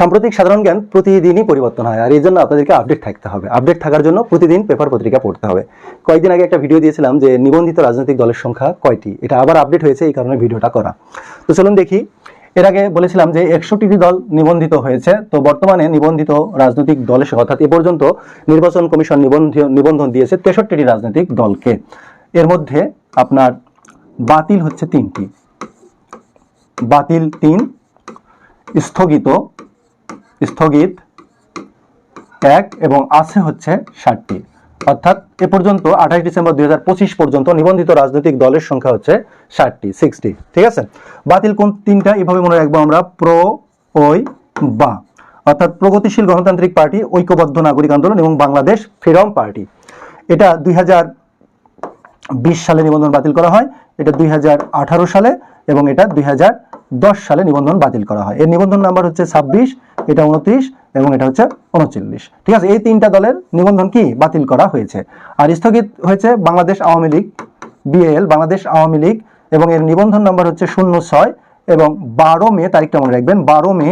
সাম্প্রতিক সাধারণ জ্ঞান প্রতিদিনই পরিবর্তন হয়, আর এই জন্য আপনাদেরকে আপডেট থাকতে হবে। আপডেট থাকার জন্য প্রতিদিন পেপার পত্রিকা পড়তে হবে। কয়েকদিন আগে একটা ভিডিও দিয়েছিলাম যে নিবন্ধিত রাজনৈতিক দলের সংখ্যা কয়টি? এটা আবার আপডেট হয়েছে, এই কারণে ভিডিওটা করা। তো চলুন দেখি। এর আগে বলেছিলাম যে একষট্টিটি দল নিবন্ধিত হয়েছে, তো বর্তমানে নিবন্ধিত রাজনৈতিক দলের অর্থাৎ এ পর্যন্ত নির্বাচন কমিশন নিবন্ধ- নিবন্ধন দিয়েছে তেষট্টিটি রাজনৈতিক দলকে। এর মধ্যে আপনার বাতিল হচ্ছে তিনটি। বাতিল তিন, স্থগিত স্থগিত এক এবং আছে হচ্ছে ষাটটি। অর্থাৎ এ পর্যন্ত আঠাশ ডিসেম্বর দুই পর্যন্ত নিবন্ধিত রাজনৈতিক দলের সংখ্যা হচ্ছে ষাটটি সিক্সটি ঠিক আছে? বাতিল কোন তিনটা এভাবে মনে রাখব আমরা, প্রো, ওই, বা। অর্থাৎ প্রগতিশীল গণতান্ত্রিক পার্টি, ঐক্যবদ্ধ নাগরিক আন্দোলন এবং বাংলাদেশ ফ্রিডম পার্টি। এটা দুই সালে নিবন্ধন বাতিল করা হয়, এটা দুই হাজার আঠারো সালে এবং এটা দুই হাজার দশ সালে নিবন্ধন বাতিল করা হয়। এর নিবন্ধন নাম্বার হচ্ছে ছাব্বিশ এটা উনত্রিশ এবং এটা হচ্ছে উনচল্লিশ। ঠিক আছে, এই তিনটা দলের নিবন্ধন কি? বাতিল করা হয়েছে। আর স্থগিত হয়েছে বাংলাদেশ আওয়ামী লীগ বিএল বাংলাদেশ আওয়ামী লীগ এবং এর নিবন্ধন নাম্বার হচ্ছে শূন্য ছয় এবং বারো মে, তারিখটা মনে রাখবেন, বারো মে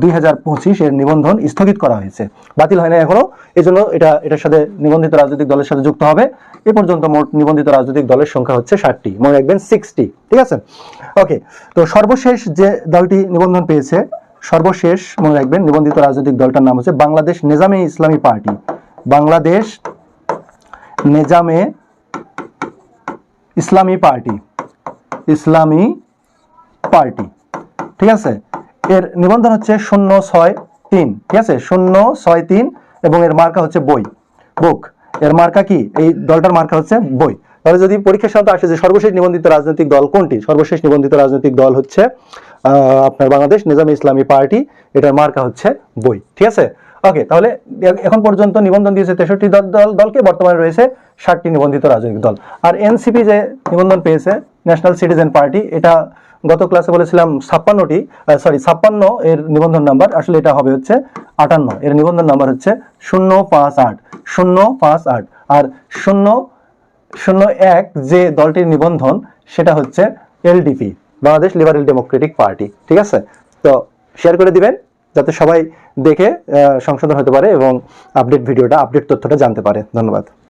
দুই হাজার পঁচিশ এর নিবন্ধন স্থগিত করা হয়েছে। বাতিল হয় না এখনও এই জন্য এটা, এটার সাথে নিবন্ধিত রাজনৈতিক দলের সাথে যুক্ত হবে। এ পর্যন্ত মোট নিবন্ধিত রাজনৈতিক দলের সংখ্যা হচ্ছে ষাটটি, মনে রাখবেন সিক্সটি ঠিক আছে? ওকে তো সর্বশেষ যে দলটি নিবন্ধন পেয়েছে সর্বশেষ মনে রাখবেন, নিবন্ধিত রাজনৈতিক দলটার নাম হচ্ছে বাংলাদেশ নেজামে ইসলামী পার্টি। বাংলাদেশ নেজামে ইসলামী পার্টি। ইসলামী পার্টি। ঠিক আছে? এর নিবন্ধন হচ্ছে শূন্য ছয় তিন। ঠিক আছে? শূন্য ছয় তিন এবং এর মার্কা হচ্ছে বই। বুক। এর মার্কা কি? এই দলটার মার্কা হচ্ছে বই। তাহলে যদি পরীক্ষার সাথে আসে যে সর্বশেষ নিবন্ধিত রাজনৈতিক দল কোনটি? সর্বশেষ নিবন্ধিত রাজনৈতিক দল হচ্ছে আপনার বাংলাদেশ নিজামী ইসলামী পার্টি, এটার মার্কা হচ্ছে বই। ঠিক আছে? ওকে, তাহলে এখন পর্যন্ত নিবন্ধন দিয়েছে তেষট্টি দল দল- দলকে, বর্তমানে রয়েছে ষাটটি নিবন্ধিত রাজনৈতিক দল। আর এনসিপি যে নিবন্ধন পেয়েছে, ন্যাশনাল সিটিজেন পার্টি, এটা গত ক্লাসে বলেছিলাম ছাপ্পান্নটি সরি ছাপ্পান্ন এর নিবন্ধন নাম্বার, আসলে এটা হবে হচ্ছে আটান্ন। এর নিবন্ধন নাম্বার হচ্ছে শূন্য পাঁচ আট, শূন্য পাঁচ আট। আর শূন্য শূন্য এক যে দলটির নিবন্ধন, সেটা হচ্ছে LDP. Bangladesh Liberal Democratic Party ঠিক আছে? তো শেয়ার করে দিবেন, যাতে সবাই দেখে সংশোধন হতে পারে এবং আপডেট ভিডিওটা আপডেট তথ্যটা জানতে পারে। ধন্যবাদ।